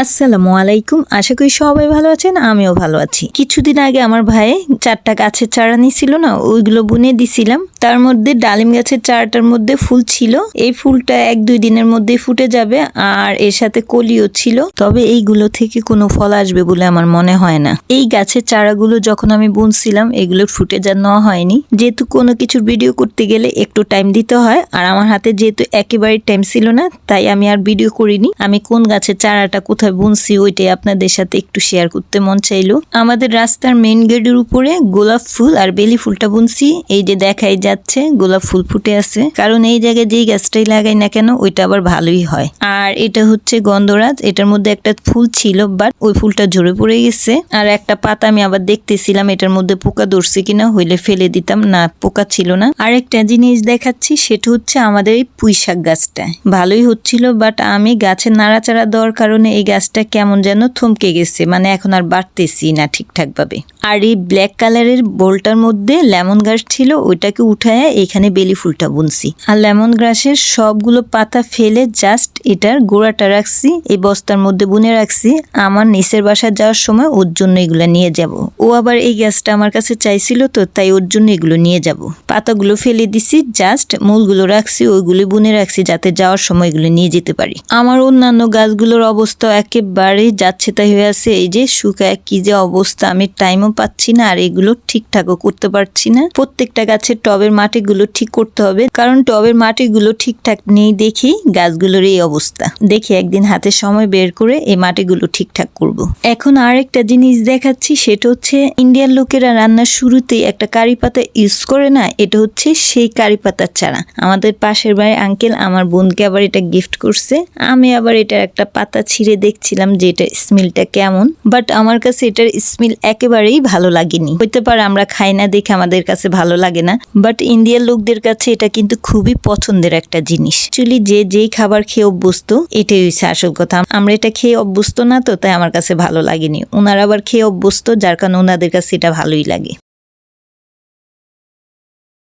আসসালামু আলাইকুম। আশা করি সবাই ভালো আছেন, আমিও ভালো আছি। কিছুদিন আগে আমার ভাই চারটা গাছের চারা নিছিল না, ওইগুলো বুনে দিছিলাম। তার মধ্যে ডালিম গাছের চারাটার মধ্যে ফুল ছিল। এই ফুলটা এক দুই দিনের মধ্যে ফুটে যাবে আর এর সাথে কলিও ছিল। তবে এইগুলো থেকে কোনো ফল আসবে বলে আমার মনে হয় না। এই গাছের চারাগুলো যখন আমি বুনছিলাম এগুলো ফুটে যা নেওয়া হয়নি। যেহেতু কোনো কিছুর ভিডিও করতে গেলে একটু টাইম দিতে হয়, আর আমার হাতে যেহেতু একেবারে টাইম ছিল না, তাই আমি আর ভিডিও করিনি। আমি কোন গাছের চারাটা কোথায় বুনছি ওইটাই আপনাদের সাথে একটু শেয়ার করতে মন চাইলো। আমাদের রাস্তার মেইন গেটের উপরে গোলাপ ফুল আর বেলি ফুলটা বুনছি। এই যে দেখাই যাচ্ছে, গোলাপ ফুল ফুটে আছে। কারণ এই জায়গায় যেই গাছটাই লাগাই না কেন, ওইটা আবার ভালোই হয়। আর এটা হচ্ছে গন্ধরাজ। এটার মধ্যে একটা ফুল ছিল বাট ওই ফুলটা ঝরে পড়ে গেছে। আর একটা পাতা আমি আবার দেখতেছিলাম, এটার মধ্যে পোকা ধরছে কিনা, হইলে ফেলে দিতাম। না, পোকা ছিল না। আর একটা জিনিস দেখাচ্ছি, সেটা হচ্ছে আমাদের এই পুঁই শাক গাছটা। ভালোই হচ্ছিল বাট আমি গাছের নাড়াচাড়া দেওয়ার কারণে এই গাছটা কেমন যেন থমকে গেছে মানে এখন আর বাড়তেছি না ঠিকঠাক ভাবে আর এই ব্ল্যাক কালারের বোলটার মধ্যে লেমন গাছ ছিল, ওইটাকে উঠায় এখানে বেলি ফুলটা বুনছি। আর লেমন গ্রাসের সবগুলো পাতা ফেলে জাস্ট এটার গোড়াটা রাখছি, এই বস্তার মধ্যে বুনে রাখছি। আমার নিচের বাসায় যাওয়ার সময় ওর জন্য এগুলো নিয়ে যাব। ও আবার এই গাছটা আমার কাছে চাইছিল তো, তাই ওর জন্য এগুলো নিয়ে যাব। পাতাগুলো ফেলে দিছি জাস্ট মূলগুলো রাখছি, ওইগুলো বুনে রাখছি যাতে যাওয়ার সময় এগুলো নিয়ে যেতে পারি। আমার অন্যান্য গাছগুলোর অবস্থা একেবারে যাচ্ছে তাই হয়ে আছে। এই যে শুকায় কি যে অবস্থা, আমি টাইমও পাচ্ছি না আর এগুলো ঠিকঠাকও করতে পারছি না। প্রত্যেকটা গাছের টবের মাটিগুলো ঠিক করতে হবে, কারণ টবের মাটিগুলো ঠিকঠাক নেই দেখেই গাছগুলোর এই অবস্থা। দেখি একদিন হাতে সময় বের করে এই মাটিগুলো ঠিকঠাক করব। এখন আরেকটা জিনিস দেখাচ্ছি, সেটা হচ্ছে ইন্ডিয়ান লোকেরা রান্নার শুরুতেই একটা কারি পাতা ইউজ করে না, এটা হচ্ছে সেই কারি পাতার চারা। আমাদের পাশের বাড়ির আঙ্কেল আমার বোনকে আবার এটা গিফট করছে। আমি আবার এটার একটা পাতা ছিঁড়ে দেখছিলাম যে এটা স্মেলটা কেমন বাট আমার কাছে এটার স্মেল একেবারেই ভালো লাগেনি। হইতে পারে আমরা খাই না দেখে আমাদের কাছে ভালো লাগে না বাট ইন্ডিয়ার লোকদের কাছে এটা কিন্তু খুবই পছন্দের একটা জিনিস। অ্যাকচুয়ালি যে যেই খাবার খেয়ে অভ্যস্ত, এটাই হচ্ছে আসল কথা। আমরা এটা খেয়ে অভ্যস্ত না তো, তাই আমার কাছে ভালো লাগেনি। ওনারা আবার খেয়ে অভ্যস্ত, যার কারণে ওনাদের কাছে এটা ভালোই লাগে।